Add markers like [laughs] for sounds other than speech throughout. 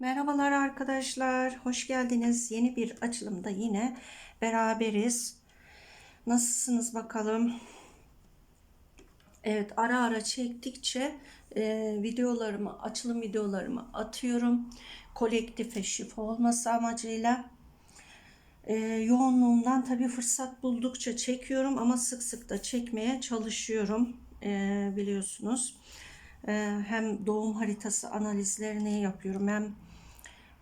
Merhabalar arkadaşlar, hoş geldiniz. Yeni bir açılımda yine beraberiz. Nasılsınız bakalım? Evet, ara ara çektikçe e, videolarımı, açılım videolarımı atıyorum. Kolektife şifa olması amacıyla. E, yoğunluğumdan tabii fırsat buldukça çekiyorum ama sık sık da çekmeye çalışıyorum e, biliyorsunuz. E, hem doğum haritası analizlerini yapıyorum hem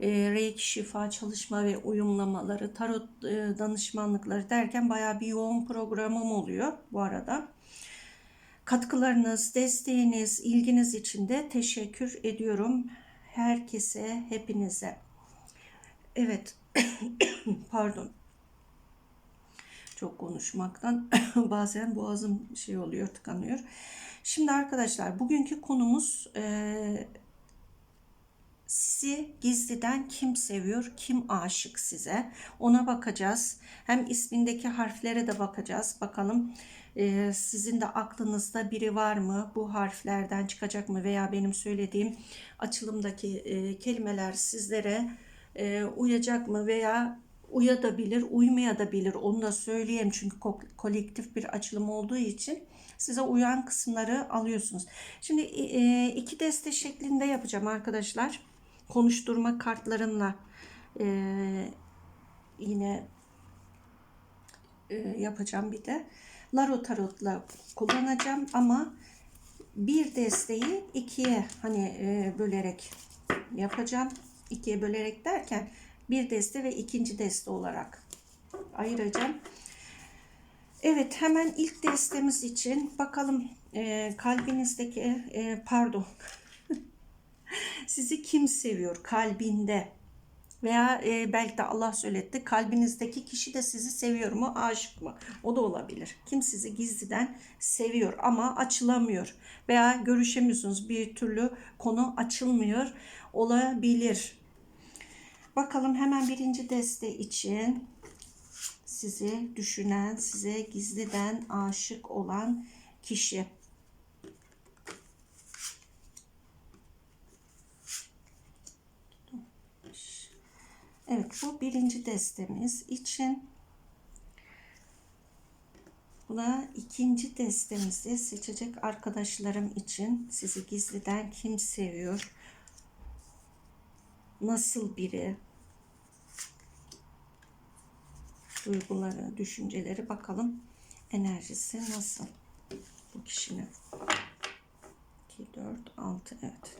e, reiki şifa çalışma ve uyumlamaları, tarot e, danışmanlıkları derken bayağı bir yoğun programım oluyor bu arada. Katkılarınız, desteğiniz, ilginiz için de teşekkür ediyorum herkese, hepinize. Evet, [coughs] pardon. Çok konuşmaktan [coughs] bazen boğazım şey oluyor, tıkanıyor. Şimdi arkadaşlar bugünkü konumuz e, sizi gizliden kim seviyor, kim aşık size ona bakacağız. Hem ismindeki harflere de bakacağız. Bakalım e, sizin de aklınızda biri var mı? Bu harflerden çıkacak mı? Veya benim söylediğim açılımdaki e, kelimeler sizlere e, uyacak mı? Veya uyabilir, uymaya da bilir. Onu da söyleyeyim çünkü ko- kolektif bir açılım olduğu için size uyan kısımları alıyorsunuz. Şimdi e, iki deste şeklinde yapacağım arkadaşlar. Konuşturma kartlarımla e, yine e, yapacağım bir de. Laro tarotla kullanacağım ama bir desteği ikiye hani e, bölerek yapacağım. İkiye bölerek derken bir deste ve ikinci deste olarak ayıracağım. Evet hemen ilk destemiz için bakalım e, kalbinizdeki e, pardon sizi kim seviyor kalbinde? Veya e, belki de Allah söyletti kalbinizdeki kişi de sizi seviyor mu aşık mı? O da olabilir. Kim sizi gizliden seviyor ama açılamıyor? Veya görüşemiyorsunuz bir türlü konu açılmıyor olabilir. Bakalım hemen birinci deste için sizi düşünen, size gizliden aşık olan kişi. Evet bu birinci destemiz için. Buna ikinci destemizi seçecek arkadaşlarım için sizi gizliden kim seviyor? Nasıl biri? duyguları, düşünceleri bakalım enerjisi nasıl bu kişinin. 2, 4, 6 evet.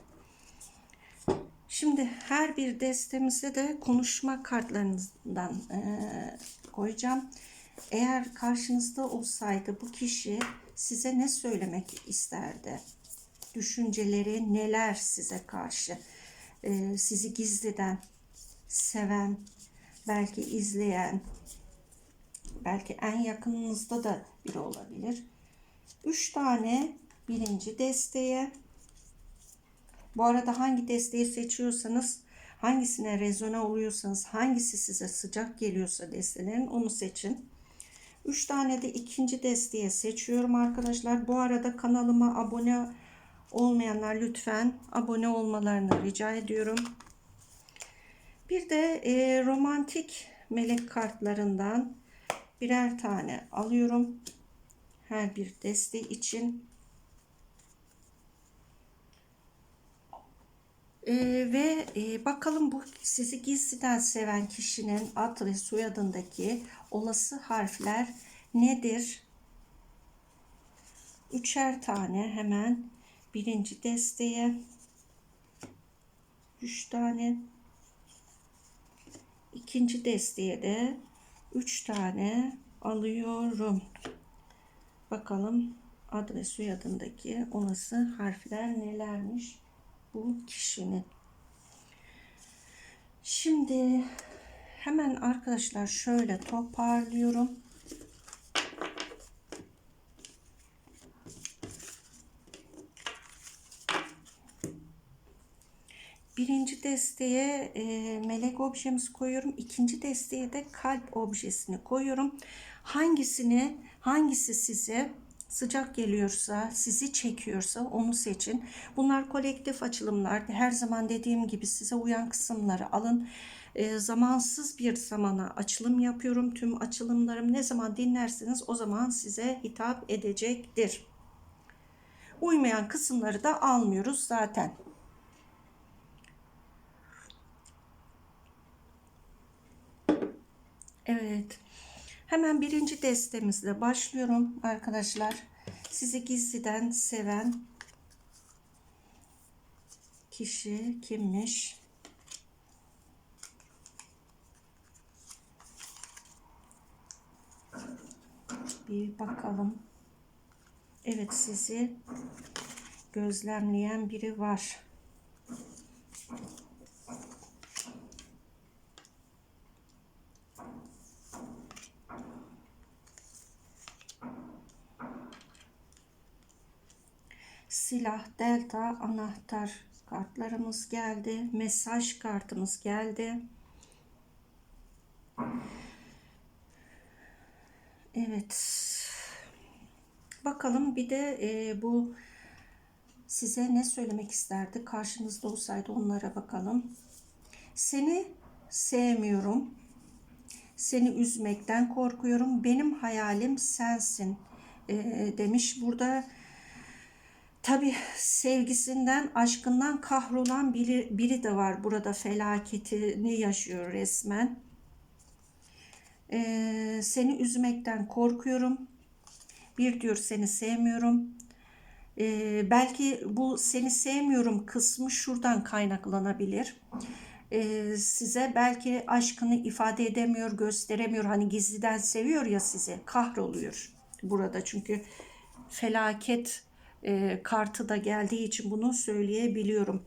Şimdi her bir destemize de konuşma kartlarından e, koyacağım. Eğer karşınızda olsaydı bu kişi size ne söylemek isterdi? Düşünceleri neler size karşı? E, sizi gizliden, seven, belki izleyen, belki en yakınınızda da biri olabilir. 3 tane birinci desteğe bu arada hangi desteği seçiyorsanız hangisine rezone oluyorsanız hangisi size sıcak geliyorsa destelerin onu seçin. 3 tane de ikinci desteğe seçiyorum arkadaşlar. Bu arada kanalıma abone olmayanlar lütfen abone olmalarını rica ediyorum. Bir de e, romantik melek kartlarından birer tane alıyorum. Her bir deste için. Ee, ve e, bakalım bu sizi gizliden seven kişinin ad ve soyadındaki olası harfler nedir? Üçer tane hemen birinci desteye. Üç tane. ikinci desteye de 3 tane alıyorum. Bakalım ad ve soyadındaki olası harfler nelermiş bu kişinin. Şimdi hemen arkadaşlar şöyle toparlıyorum. Birinci desteğe e, melek objemizi koyuyorum. İkinci desteğe de kalp objesini koyuyorum. Hangisini, hangisi size sıcak geliyorsa, sizi çekiyorsa onu seçin. Bunlar kolektif açılımlar. Her zaman dediğim gibi size uyan kısımları alın. E, zamansız bir zamana açılım yapıyorum. Tüm açılımlarım ne zaman dinlerseniz o zaman size hitap edecektir. Uymayan kısımları da almıyoruz zaten. Evet. Hemen birinci destemizle başlıyorum arkadaşlar. Sizi gizliden seven kişi kimmiş? Bir bakalım. Evet sizi gözlemleyen biri var. Silah, delta, anahtar kartlarımız geldi. Mesaj kartımız geldi. Evet. Bakalım bir de e, bu size ne söylemek isterdi? Karşınızda olsaydı onlara bakalım. Seni sevmiyorum. Seni üzmekten korkuyorum. Benim hayalim sensin e, demiş. Burada Tabi sevgisinden, aşkından kahrolan biri, biri de var. Burada felaketini yaşıyor resmen. Ee, seni üzmekten korkuyorum. Bir diyor seni sevmiyorum. Ee, belki bu seni sevmiyorum kısmı şuradan kaynaklanabilir. Ee, size belki aşkını ifade edemiyor, gösteremiyor. Hani gizliden seviyor ya sizi. Kahroluyor burada çünkü felaket e, kartı da geldiği için bunu söyleyebiliyorum.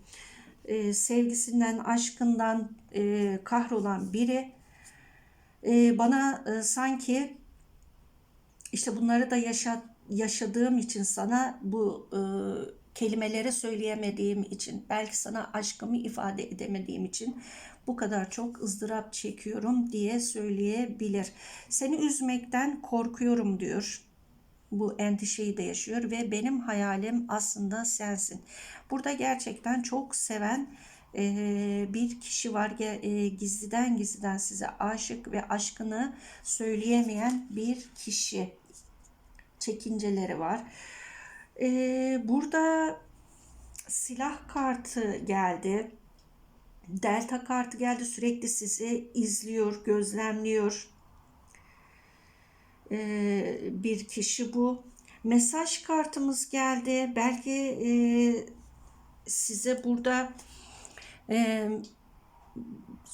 E, sevgisinden, aşkından e, kahrolan biri e, bana e, sanki işte bunları da yaşa, yaşadığım için sana bu e, kelimeleri söyleyemediğim için belki sana aşkımı ifade edemediğim için bu kadar çok ızdırap çekiyorum diye söyleyebilir. Seni üzmekten korkuyorum diyor bu endişeyi de yaşıyor ve benim hayalim aslında sensin. Burada gerçekten çok seven e, bir kişi var e, gizliden gizliden size aşık ve aşkını söyleyemeyen bir kişi çekinceleri var. E, burada silah kartı geldi. Delta kartı geldi sürekli sizi izliyor, gözlemliyor e, bir kişi bu. Mesaj kartımız geldi. Belki e, size burada e,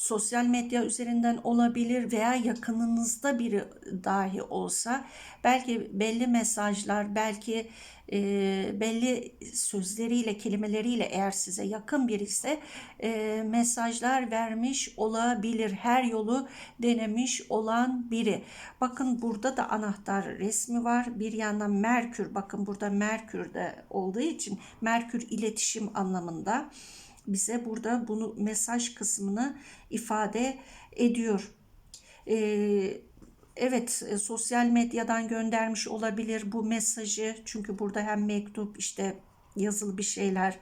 sosyal medya üzerinden olabilir veya yakınınızda biri dahi olsa belki belli mesajlar, belki e, belli sözleriyle, kelimeleriyle eğer size yakın biri ise e, mesajlar vermiş olabilir. Her yolu denemiş olan biri. Bakın burada da anahtar resmi var. Bir yandan Merkür, bakın burada Merkür de olduğu için Merkür iletişim anlamında bize burada bunu mesaj kısmını ifade ediyor. Ee, evet e, sosyal medyadan göndermiş olabilir bu mesajı çünkü burada hem mektup işte yazılı bir şeyler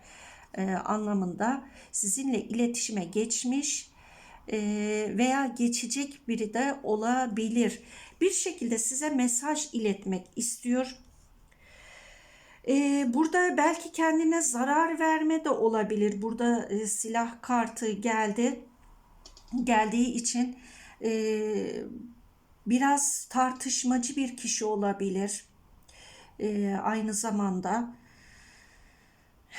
e, anlamında sizinle iletişime geçmiş e, veya geçecek biri de olabilir. Bir şekilde size mesaj iletmek istiyor ee, burada belki kendine zarar verme de olabilir. Burada e, silah kartı geldi. Geldiği için e, biraz tartışmacı bir kişi olabilir. E, aynı zamanda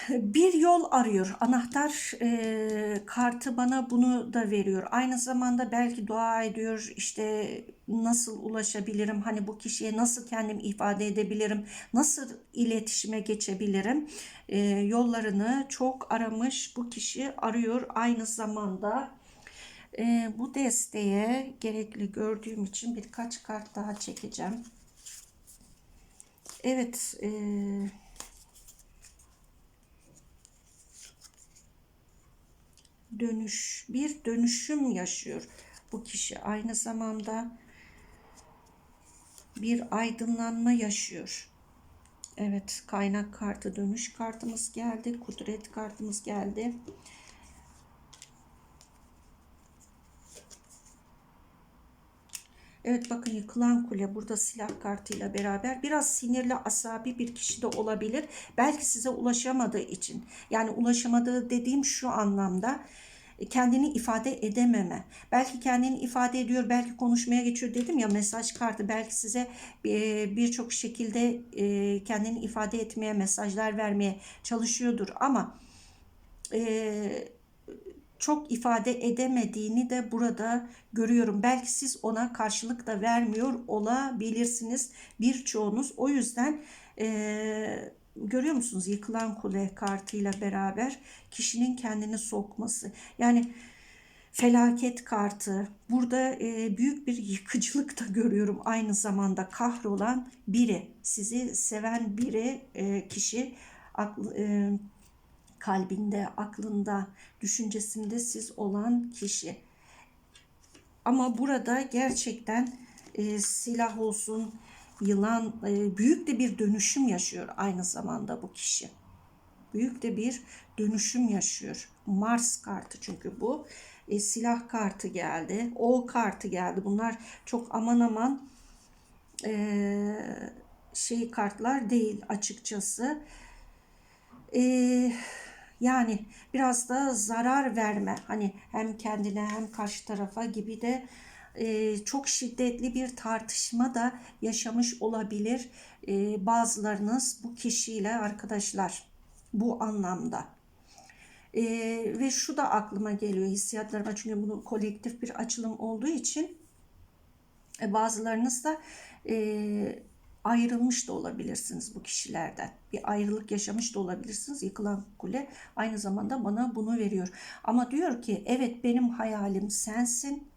bir yol arıyor. Anahtar e, kartı bana bunu da veriyor. Aynı zamanda belki dua ediyor. İşte nasıl ulaşabilirim? Hani bu kişiye nasıl kendimi ifade edebilirim? Nasıl iletişime geçebilirim? E, yollarını çok aramış bu kişi arıyor. Aynı zamanda e, bu desteğe gerekli gördüğüm için birkaç kart daha çekeceğim. Evet. Evet. Dönüş, bir dönüşüm yaşıyor bu kişi. Aynı zamanda bir aydınlanma yaşıyor. Evet, kaynak kartı, dönüş kartımız geldi. Kudret kartımız geldi. Evet bakın yıkılan kule burada silah kartıyla beraber biraz sinirli asabi bir kişi de olabilir. Belki size ulaşamadığı için. Yani ulaşamadığı dediğim şu anlamda e, kendini ifade edememe. Belki kendini ifade ediyor, belki konuşmaya geçiyor dedim ya mesaj kartı belki size e, birçok şekilde e, kendini ifade etmeye, mesajlar vermeye çalışıyordur ama çok ifade edemediğini de burada görüyorum. Belki siz ona karşılık da vermiyor olabilirsiniz birçoğunuz. O yüzden eee görüyor musunuz yıkılan kule kartıyla beraber kişinin kendini sokması. Yani felaket kartı. Burada e, büyük bir yıkıcılık da görüyorum. Aynı zamanda kahrolan biri, sizi seven biri, e, kişi aklı, e, kalbinde, aklında, düşüncesinde siz olan kişi. Ama burada gerçekten e, silah olsun, yılan, e, büyük de bir dönüşüm yaşıyor aynı zamanda bu kişi. Büyük de bir dönüşüm yaşıyor. Mars kartı çünkü bu. E, silah kartı geldi. O kartı geldi. Bunlar çok aman aman e, şey kartlar değil açıkçası. Eee yani biraz da zarar verme hani hem kendine hem karşı tarafa gibi de e, çok şiddetli bir tartışma da yaşamış olabilir e, bazılarınız bu kişiyle arkadaşlar bu anlamda. E, ve şu da aklıma geliyor hissiyatlarıma çünkü bunu kolektif bir açılım olduğu için e, bazılarınız da e, ayrılmış da olabilirsiniz bu kişilerden. Bir ayrılık yaşamış da olabilirsiniz. Yıkılan kule aynı zamanda bana bunu veriyor. Ama diyor ki evet benim hayalim sensin.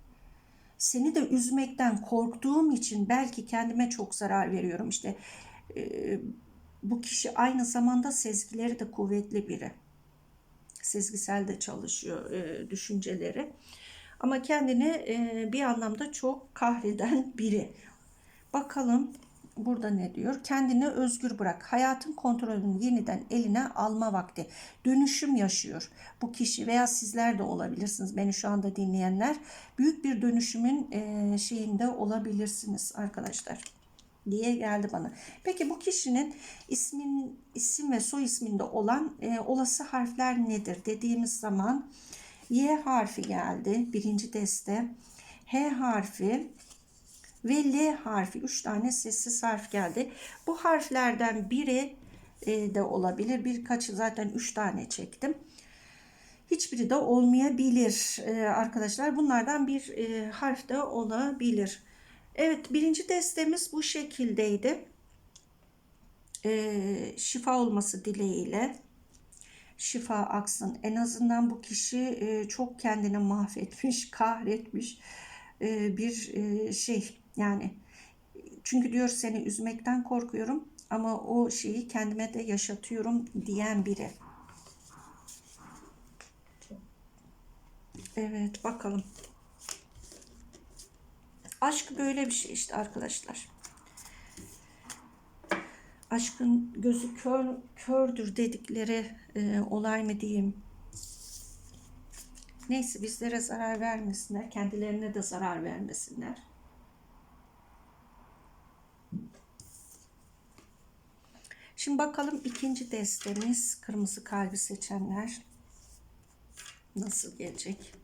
Seni de üzmekten korktuğum için belki kendime çok zarar veriyorum. İşte e, bu kişi aynı zamanda sezgileri de kuvvetli biri. Sezgisel de çalışıyor e, düşünceleri. Ama kendini e, bir anlamda çok kahreden biri. Bakalım burada ne diyor? Kendini özgür bırak. Hayatın kontrolünü yeniden eline alma vakti. Dönüşüm yaşıyor bu kişi veya sizler de olabilirsiniz. Beni şu anda dinleyenler büyük bir dönüşümün e, şeyinde olabilirsiniz arkadaşlar diye geldi bana. Peki bu kişinin ismin isim ve soy isminde olan e, olası harfler nedir dediğimiz zaman Y harfi geldi birinci deste. H harfi, ve L harfi 3 tane sessiz harf geldi. Bu harflerden biri e, de olabilir. Birkaçı zaten 3 tane çektim. Hiçbiri de olmayabilir e, arkadaşlar. Bunlardan bir e, harf de olabilir. Evet birinci destemiz bu şekildeydi. Şifa olması dileğiyle şifa aksın. En azından bu kişi çok kendini mahvetmiş, [laughs] kahretmiş bir şey yani çünkü diyor seni üzmekten korkuyorum ama o şeyi kendime de yaşatıyorum diyen biri. Evet bakalım. Aşk böyle bir şey işte arkadaşlar. Aşkın gözü kör, kördür dedikleri e, olay mı diyeyim. Neyse bizlere zarar vermesinler. Kendilerine de zarar vermesinler. Şimdi bakalım ikinci destemiz kırmızı kalbi seçenler nasıl gelecek?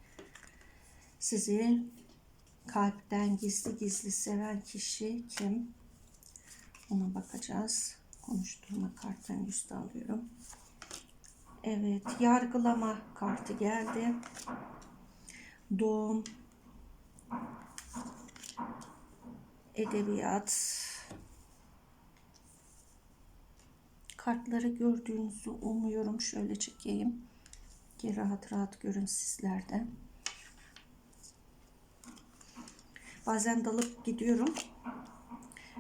Sizi kalpten gizli gizli seven kişi kim? Ona bakacağız. Konuşturma kartını üstte alıyorum. Evet, yargılama kartı geldi. Doğum, edebiyat, kartları gördüğünüzü umuyorum. Şöyle çekeyim. Ki rahat rahat görün sizlerde. Bazen dalıp gidiyorum.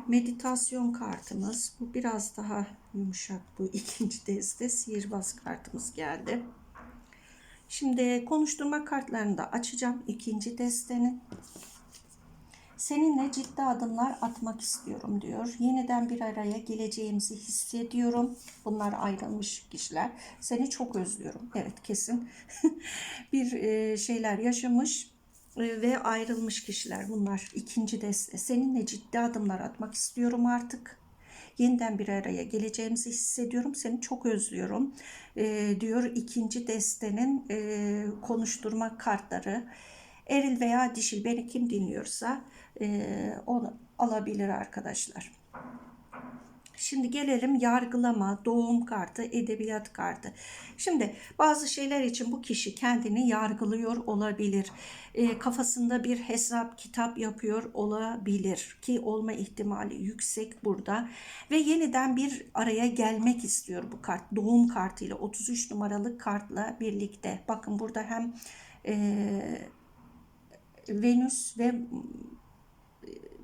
Meditasyon kartımız. Bu biraz daha yumuşak. Bu [laughs] ikinci deste sihirbaz kartımız geldi. Şimdi konuşturma kartlarını da açacağım. ikinci destenin. Seninle ciddi adımlar atmak istiyorum diyor. Yeniden bir araya geleceğimizi hissediyorum. Bunlar ayrılmış kişiler. Seni çok özlüyorum. Evet kesin [laughs] bir e, şeyler yaşamış e, ve ayrılmış kişiler bunlar. İkinci deste. Seninle ciddi adımlar atmak istiyorum artık. Yeniden bir araya geleceğimizi hissediyorum. Seni çok özlüyorum e, diyor ikinci destenin konuşturma kartları. Eril veya dişil beni kim dinliyorsa e, onu alabilir arkadaşlar. Şimdi gelelim yargılama, doğum kartı, edebiyat kartı. Şimdi bazı şeyler için bu kişi kendini yargılıyor olabilir. E, kafasında bir hesap, kitap yapıyor olabilir ki olma ihtimali yüksek burada. Ve yeniden bir araya gelmek istiyor bu kart. Doğum kartıyla 33 numaralı kartla birlikte. Bakın burada hem e, Venüs ve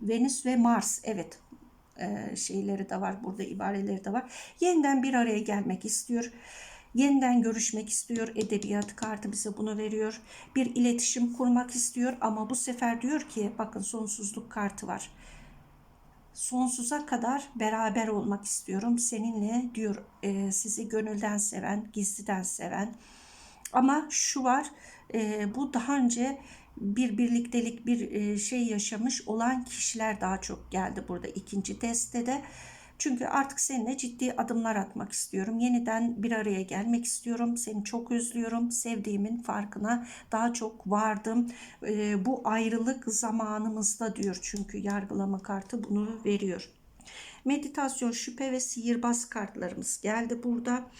Venüs ve Mars evet e, şeyleri de var burada ibareleri de var. Yeniden bir araya gelmek istiyor. Yeniden görüşmek istiyor. Edebiyat kartı bize bunu veriyor. Bir iletişim kurmak istiyor ama bu sefer diyor ki bakın sonsuzluk kartı var. Sonsuza kadar beraber olmak istiyorum seninle diyor e, sizi gönülden seven, gizliden seven. Ama şu var e, bu daha önce bir birliktelik bir e, şey yaşamış olan kişiler daha çok geldi burada ikinci destede. Çünkü artık seninle ciddi adımlar atmak istiyorum. Yeniden bir araya gelmek istiyorum. Seni çok özlüyorum. Sevdiğimin farkına daha çok vardım. E, bu ayrılık zamanımızda diyor çünkü yargılama kartı bunu veriyor. Meditasyon, şüphe ve sihirbaz kartlarımız geldi burada.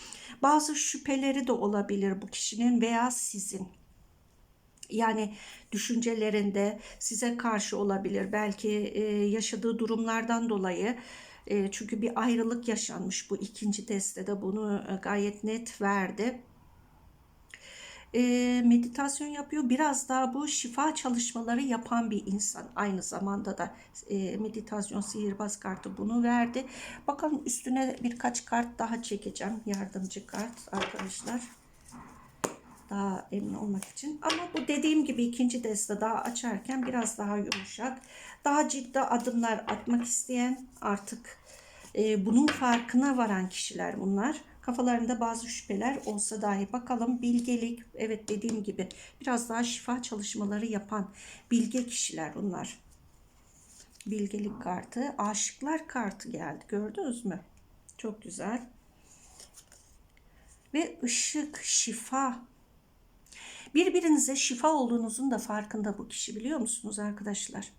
Bazı şüpheleri de olabilir bu kişinin veya sizin. Yani düşüncelerinde size karşı olabilir. Belki e, yaşadığı durumlardan dolayı e, çünkü bir ayrılık yaşanmış bu ikinci destede bunu e, gayet net verdi. E, meditasyon yapıyor. Biraz daha bu şifa çalışmaları yapan bir insan. Aynı zamanda da e, meditasyon sihirbaz kartı bunu verdi. Bakalım üstüne birkaç kart daha çekeceğim. Yardımcı kart arkadaşlar daha emin olmak için. Ama bu dediğim gibi ikinci deste daha açarken biraz daha yumuşak. Daha ciddi adımlar atmak isteyen artık e, bunun farkına varan kişiler bunlar. Kafalarında bazı şüpheler olsa dahi bakalım bilgelik evet dediğim gibi biraz daha şifa çalışmaları yapan bilge kişiler bunlar. Bilgelik kartı, aşıklar kartı geldi gördünüz mü? Çok güzel. Ve ışık, şifa Birbirinize şifa olduğunuzun da farkında bu kişi biliyor musunuz arkadaşlar?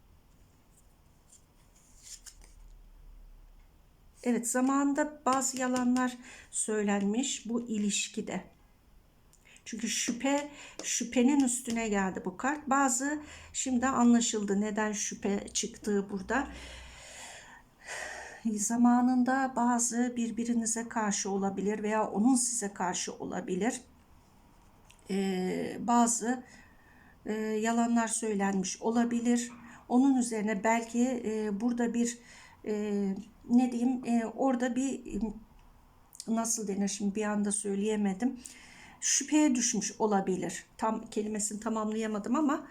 Evet zamanında bazı yalanlar söylenmiş bu ilişkide. Çünkü şüphe şüphenin üstüne geldi bu kart. Bazı şimdi anlaşıldı neden şüphe çıktığı burada. Zamanında bazı birbirinize karşı olabilir veya onun size karşı olabilir e, bazı e, yalanlar söylenmiş olabilir. Onun üzerine belki e, burada bir e, ne diyeyim e, orada bir nasıl denir şimdi bir anda söyleyemedim. Şüpheye düşmüş olabilir. Tam kelimesini tamamlayamadım ama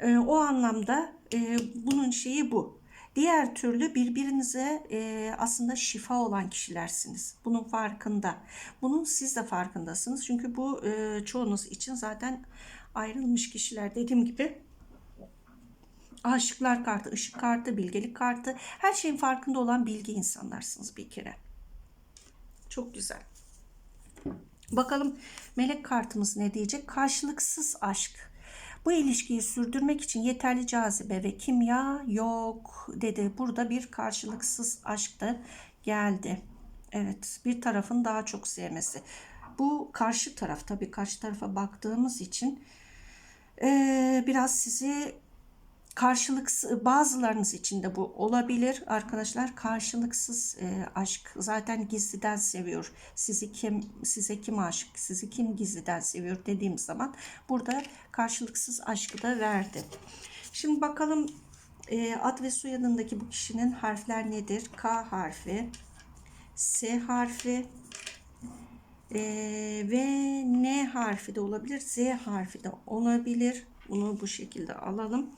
e, o anlamda e, bunun şeyi bu. Diğer türlü birbirinize e, aslında şifa olan kişilersiniz. Bunun farkında. Bunun siz de farkındasınız. Çünkü bu e, çoğunuz için zaten ayrılmış kişiler dediğim gibi aşıklar kartı, ışık kartı, bilgelik kartı her şeyin farkında olan bilgi insanlarsınız bir kere. Çok güzel. Bakalım melek kartımız ne diyecek? Karşılıksız aşk. Bu ilişkiyi sürdürmek için yeterli cazibe ve kimya yok dedi. Burada bir karşılıksız aşk da geldi. Evet bir tarafın daha çok sevmesi. Bu karşı taraf tabii karşı tarafa baktığımız için e, biraz sizi karşılıksız bazılarınız için de bu olabilir. Arkadaşlar karşılıksız e, aşk zaten gizliden seviyor. Sizi kim size kim aşık sizi kim gizliden seviyor dediğim zaman burada karşılıksız aşkı da verdi. Şimdi bakalım e, ad ve soyadındaki bu kişinin harfler nedir? K harfi S harfi e, ve N harfi de olabilir Z harfi de olabilir. Bunu bu şekilde alalım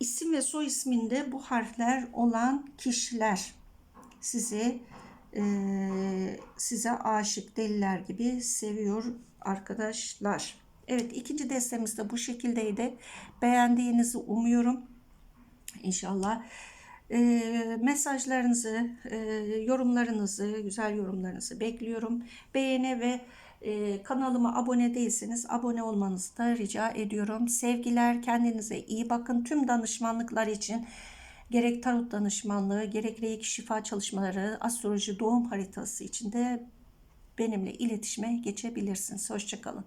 isim ve soy isminde bu harfler olan kişiler sizi e, size aşık deliler gibi seviyor arkadaşlar. Evet ikinci destemiz de bu şekildeydi. Beğendiğinizi umuyorum. İnşallah e, mesajlarınızı, e, yorumlarınızı, güzel yorumlarınızı bekliyorum. Beğeni ve e, kanalıma abone değilseniz abone olmanızı da rica ediyorum. Sevgiler, kendinize iyi bakın. Tüm danışmanlıklar için gerek tarot danışmanlığı, gerek reiki şifa çalışmaları, astroloji doğum haritası için de benimle iletişime geçebilirsiniz. Hoşçakalın.